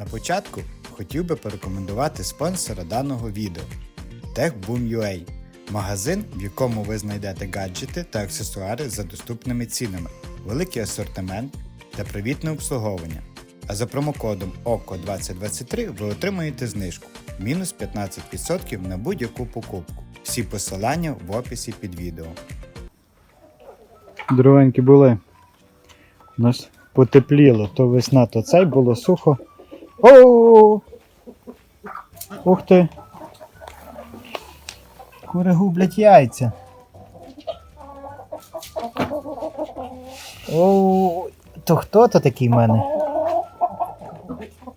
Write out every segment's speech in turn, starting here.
На початку хотів би порекомендувати спонсора даного відео TechBoom.ua – магазин, в якому ви знайдете гаджети та аксесуари за доступними цінами, великий асортимент та привітне обслуговування. А за промокодом OKO2023 ви отримаєте знижку мінус 15% на будь-яку покупку. Всі посилання в описі під відео. Дровенькі були. У нас потепліло, то весна, то цей було сухо. О! Ух ти! Кури гублять яйця. О, то хто то такий в мене?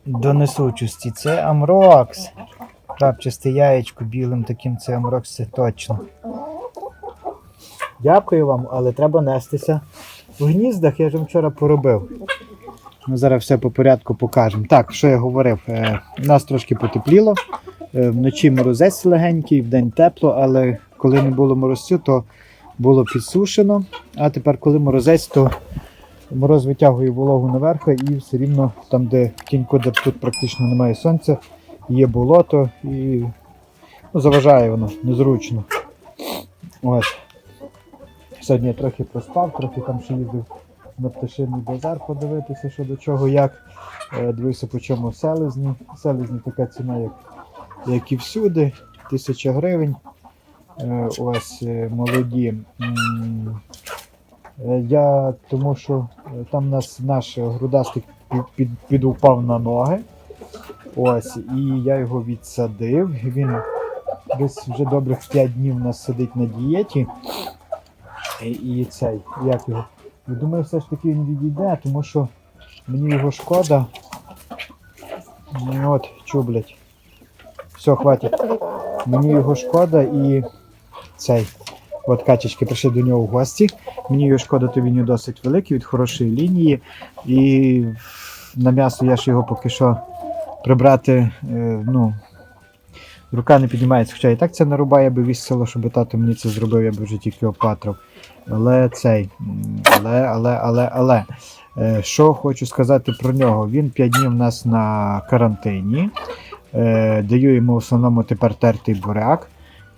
До несучості. Це Амрокс. Крапчасте яєчко білим таким це Амрокс, це точно. Дякую вам, але треба нестися в гніздах, я вам вчора поробив. Ми зараз все по порядку покажемо. Так, що я говорив, е, у нас трошки потепліло. Е, вночі морозець легенький, вдень тепло, але коли не було морозцю, то було підсушено. А тепер, коли морозець, то мороз витягує вологу наверх і все рівно там, де тінько, де тут практично немає сонця, є болото і ну, заважає воно незручно. Ось. Сьогодні я трохи проспав, трохи там ще їздив на пташиний базар подивитися, що до чого, як. Е, Дивився, по чому селезні. Селезні така ціна, як, як і всюди. Тисяча гривень. Е, Ось е, молоді. Я тому що там нас наш грудастик під, під, підупав на ноги. Ось, і я його відсадив. Він десь вже добрих 5 днів у нас сидить на дієті. І, і цей, як його. Я думаю, все ж таки він відійде, тому що мені його шкода. Ну, От, чублять. Все, хватить. Мені його шкода і цей. От качечки прийшли до нього в гості. Мені його шкода, то він досить великий, від хорошої лінії. І на м'ясо я ж його поки що прибрати, е, ну, рука не піднімається. Хоча і так це нарубає, я би вісило, щоб тато мені це зробив, я би вже тільки опатрив. Але цей, але, але, але, але. Е, Що хочу сказати про нього? Він 5 днів у нас на карантині. Е, Даю йому в основному тепер тертий буряк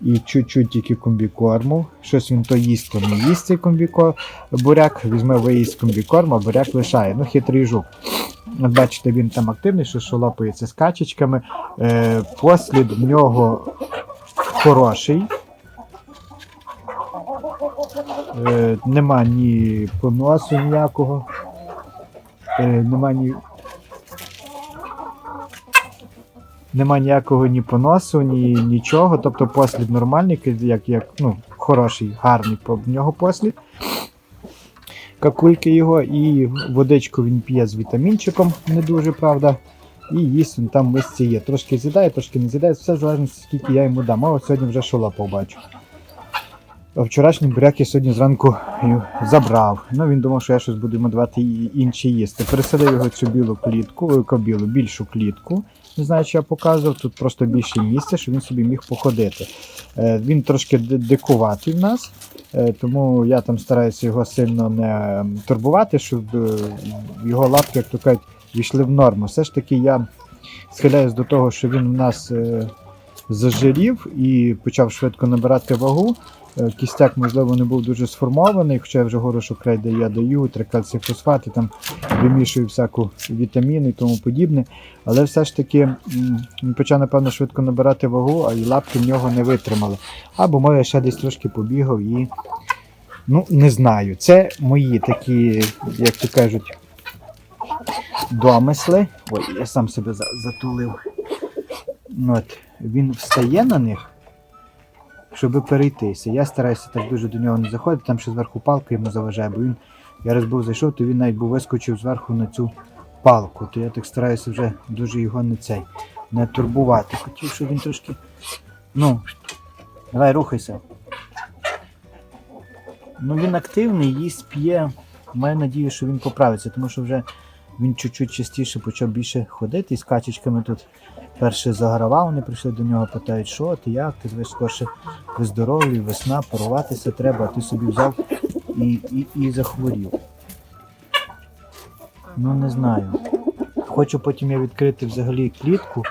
і чуть-чуть тільки комбікорму. Щось він то їсть, то не їсть цей комбікор... буряк. Візьме виїсть комбікорм, а буряк лишає. Ну, хитрий жук. Бачите, він там активний, що шолопається з качечками. Е, Послід в нього хороший. Е, нема ні поносу ніякого. Е, нема ні. Нема ніякого ні поносу, ні нічого. Тобто послід нормальний, як, як ну, хороший, гарний по нього послід. Какульки його і водичку він п'є з вітамінчиком, не дуже, правда. І їсть він там мисці є. Трошки з'їдає, трошки не з'їдає, все залежно, скільки я йому дам. А от сьогодні вже шола побачу. Вчорашній буряк я сьогодні зранку забрав. Ну він думав, що я щось буду йому давати і- інші їсти. Пересадив його цю білу клітку, кобілу, більшу клітку. Не знаю, чи я показував. Тут просто більше місця, щоб він собі міг походити. Е, Він трошки дикуватий в нас, е, тому я там стараюся його сильно не турбувати, щоб е, його лапки, як то кажуть, війшли в норму. Все ж таки я схиляюсь до того, що він в нас зажирів і почав швидко набирати вагу. Е, Кістяк, можливо, не був дуже сформований, хоча я вже горошок крейда я даю, трикальцифосфати, там вимішую всяку вітаміни і тому подібне. Але все ж таки він почав, напевно, швидко набирати вагу, а і лапки в нього не витримали. Або може ще десь трошки побігав і. Ну, не знаю. Це мої такі, як то кажуть, домисли. Ой, я сам себе затулив. От, він встає на них щоб перейтися. Я стараюся так дуже до нього не заходити, там ще зверху палка йому заважає, бо він, я раз був зайшов, то він навіть був вискочив зверху на цю палку. То я так стараюся вже дуже його не цей, не турбувати. Хотів, щоб він трошки. Ну, давай рухайся. Ну він активний, їсть, п'є. Маю надію, що він поправиться, тому що вже він чуть-чуть частіше почав більше ходити і з качечками тут перше загравав, вони прийшли до нього, питають, що ти, як ти, ви скорше виздоровлю, весна, паруватися треба, а ти собі взяв і, і, і захворів. Ну не знаю. Хочу потім я відкрити взагалі клітку,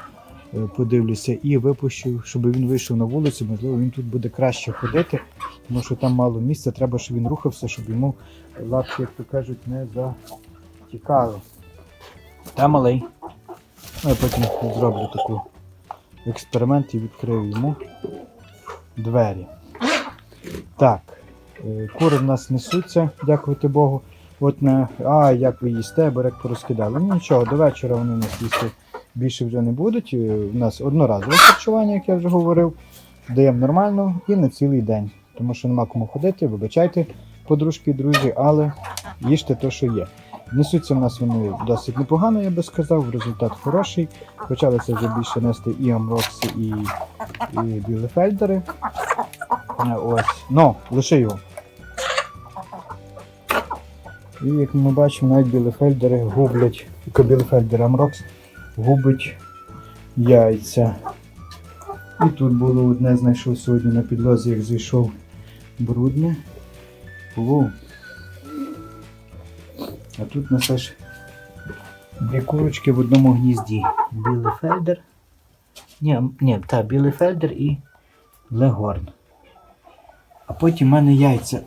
е, подивлюся і випущу, щоб він вийшов на вулицю. Можливо, він тут буде краще ходити, тому що там мало місця. Треба, щоб він рухався, щоб йому лапки, як то кажуть, не затікали. Та малий. Ну, я потім зроблю таку експеримент і відкрию йому двері. Так, е, кури в нас несуться, дякувати Богу. От на а, як ви їсте, берег порозкидали. Ну нічого, до вечора вони нас їсти більше вже не будуть. Е, У нас одноразове харчування, як я вже говорив. Даємо нормально і на цілий день. Тому що нема кому ходити, вибачайте, подружки друзі, але їжте те, що є. Несуться в нас вони досить непогано, я би сказав, результат хороший. Почалися вже більше нести і амрокси, і, і білефельдери. Е, Ось. Ну, лише його. І як ми бачимо, навіть білефельдери гублять, білефельдер Амрокс губить яйця. І тут було одне знайшов сьогодні на підлозі, як зайшов брудне. Було. А тут у нас дві курочки в одному гнізді. Білефельдер. Ні, ні, та, білефельдер і легорн. А потім в мене яйця.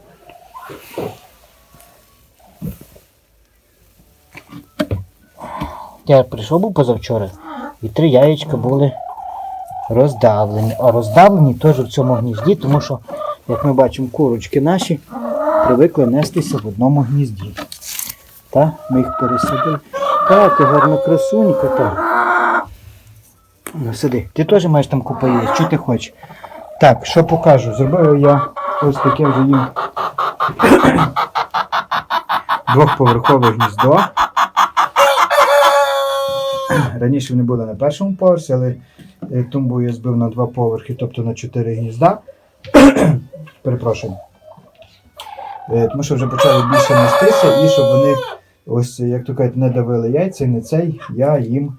Я прийшов був позавчора, і три яєчка були роздавлені. А роздавлені теж в цьому гнізді, тому що, як ми бачимо, курочки наші привикли нестися в одному гнізді. Та, ми їх пересадили. Та, ти гарна красунька, та. Ну, сиди. Ти теж маєш там купа яєць, що ти хочеш? Так, що покажу? Зробив я ось таке вже їм двохповерхове гніздо. Раніше вони були на першому поверсі, але е, тумбу я збив на два поверхи, тобто на чотири гнізда. Перепрошую. Е, Тому що вже почали більше нестися, і щоб вони, ось, як то кажуть, не давили яйця, і не цей, я їм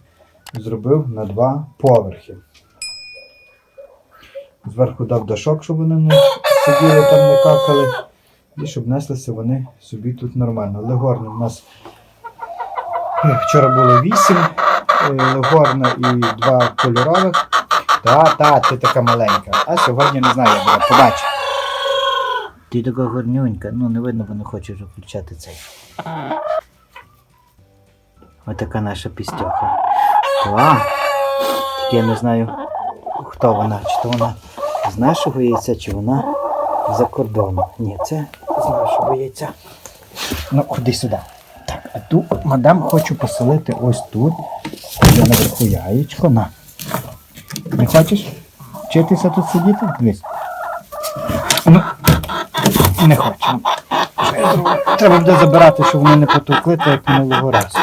зробив на два поверхи. Зверху дав дашок, щоб вони не сиділи там, не какали. І щоб неслися вони собі тут нормально. Легорни у нас е, вчора було 8 легорна і два кольорових. Та, та, ти така маленька. А сьогодні не знаю, я буду побачу. Ти така гарнюнька, ну не видно, бо не хочеш включати цей. Отака наша пістьоха. Та. Я не знаю, хто вона, чи то вона з нашого яйця, чи вона за кордону. Ні, це з нашого яйця. Ну, ходи сюди. Так, а ту мадам хочу поселити ось тут. Я наверху яєчко. На. Не хочеш вчитися тут сидіти? Дивись. Ну, не хочу. Треба буде забирати, щоб вони не потовкли, так як минулого разу.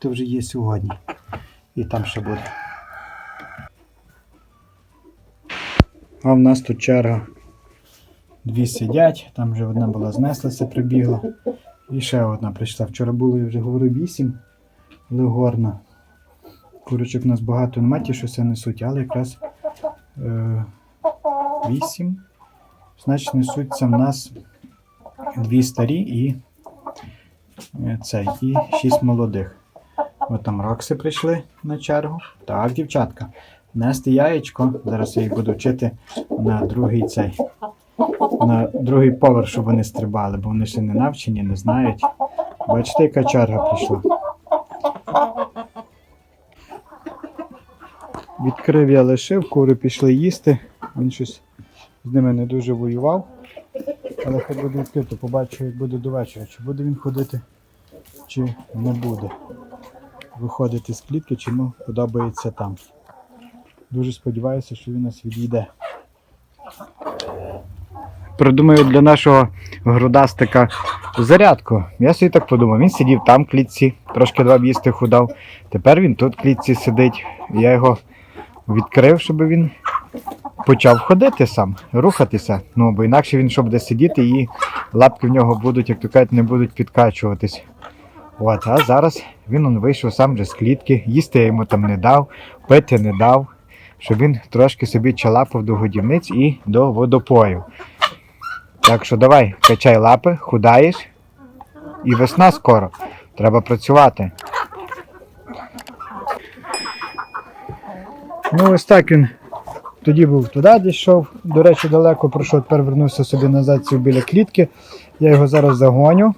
То вже є сьогодні. І там ще буде. А в нас тут черга. Дві сидять, там вже одна була знеслася, прибігла. І ще одна прийшла. Вчора було, я вже говорив, вісім легорна. Курочок у нас багато немає, ті, що все несуть, але якраз е, вісім. Значить, несуться в нас дві старі і е, цей, і шість молодих. От там рокси прийшли на чергу. Так, дівчатка. Нести яєчко. Зараз я їх буду вчити на другий цей. На другий поверх, щоб вони стрибали, бо вони ще не навчені, не знають. Бачите, яка черга прийшла. Відкрив я лишив, кури пішли їсти. Він щось з ними не дуже воював. Але хай буде відкрито, побачу, як буде до вечора. Чи буде він ходити, чи не буде. Виходити з клітки, чи йому подобається там. Дуже сподіваюся, що він нас відійде. Придумаю для нашого грудастика зарядку. Я собі так подумав, він сидів там в клітці, трошки два їсти худав. Тепер він тут в клітці сидить. Я його відкрив, щоб він почав ходити сам, рухатися. Ну, бо інакше він що буде сидіти і лапки в нього будуть, як то кажуть, не будуть підкачуватись. От, А зараз він он вийшов сам же з клітки, їсти я йому там не дав, пити не дав, щоб він трошки собі чалапав до годівниць і до водопоїв. Так що давай качай лапи, худаєш. І весна скоро. Треба працювати. Ну, ось так він тоді був туди, дійшов. До речі, далеко пройшов, тепер вернувся собі назад біля клітки. Я його зараз загоню.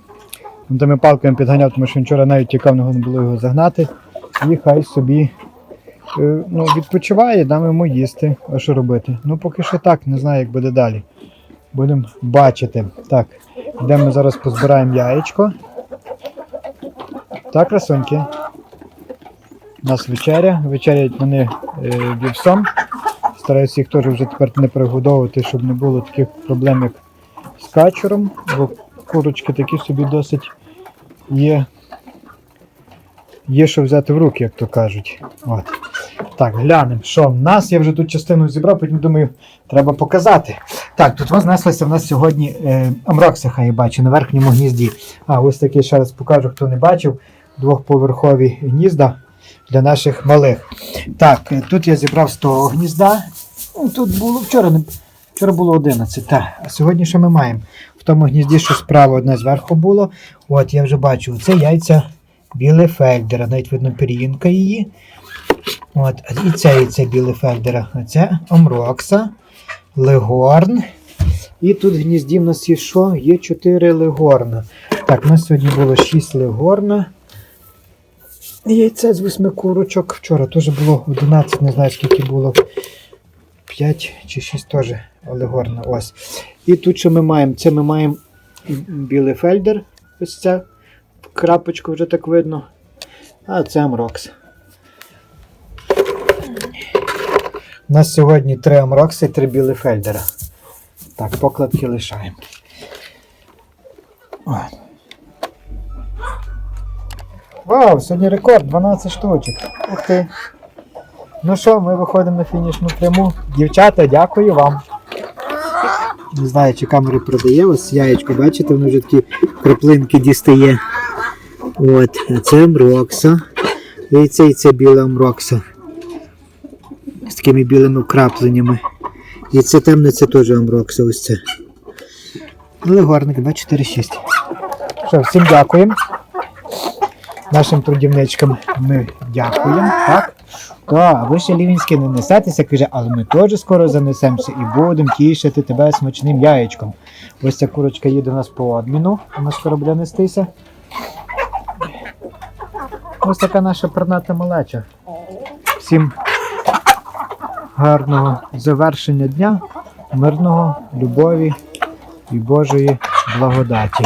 Вон Тими палками підганяв, тому що вчора навіть тікав, не було його загнати. І хай собі е, ну, відпочиває, дам йому їсти. А що робити? Ну, поки що так, не знаю, як буде далі. Будемо бачити. Так, йдемо ми зараз позбираємо яєчко. Так, красуньки. У нас вечеря. Вечеряють вони е. Стараюся їх теж вже тепер не перегодовувати, щоб не було таких проблем, як з качуром, бо курочки такі собі досить є. Є що взяти в руки, як то кажуть. От. Так, глянемо, що в нас. Я вже тут частину зібрав, потім думаю, треба показати. Так, тут знеслася в нас сьогодні е, амроксиха, я бачу, на верхньому гнізді. А ось такий ще раз покажу, хто не бачив. Двохповерхові гнізда для наших малих. Так, е, тут я зібрав з того гнізда. Ну, Тут було вчора, вчора було 11, так. А сьогодні що ми маємо? В тому гнізді, що справа одне зверху було. От, я вже бачу, це яйця біле фельдера, навіть видно пір'їнка її. От, і це яйце біле фельдера. А це Омрокса, Легорн. І тут в гнізді в нас є що? Є 4 легорна. Так, у нас сьогодні було 6 легорна. Яйце з 8 курочок. Вчора теж було 11, не знаю скільки було. 5 чи 6 теж олегорна. Ось. І тут що ми маємо? Це ми маємо білий фельдер. Ось це. Крапочку вже так видно. А це Амрокс. У нас сьогодні три Амрокси і три білі фельдера. Так, покладки лишаємо. Вау, сьогодні рекорд 12 штучок. Ух ти. Ну що, ми виходимо на фінішну пряму. Дівчата, дякую вам. Не знаю, чи камери продає. Ось яєчко, бачите, воно вже такі краплинки дістає. От, а це Амрокса. І це, і це біла Амрокса. З такими білими вкрапленнями. І це темне, це теж Амрокса, ось це. Але гарник 246. Що, всім дякуємо. Нашим трудівничкам ми дякуємо. Так? Так, ви ще Лівінське не несетеся, каже, але ми теж скоро занесемося і будемо тішити тебе смачним яєчком. Ось ця курочка їде у нас по обміну, вона скоро буде нестися. Ось така наша перната малеча. Всім гарного завершення дня, мирного, любові і Божої благодаті.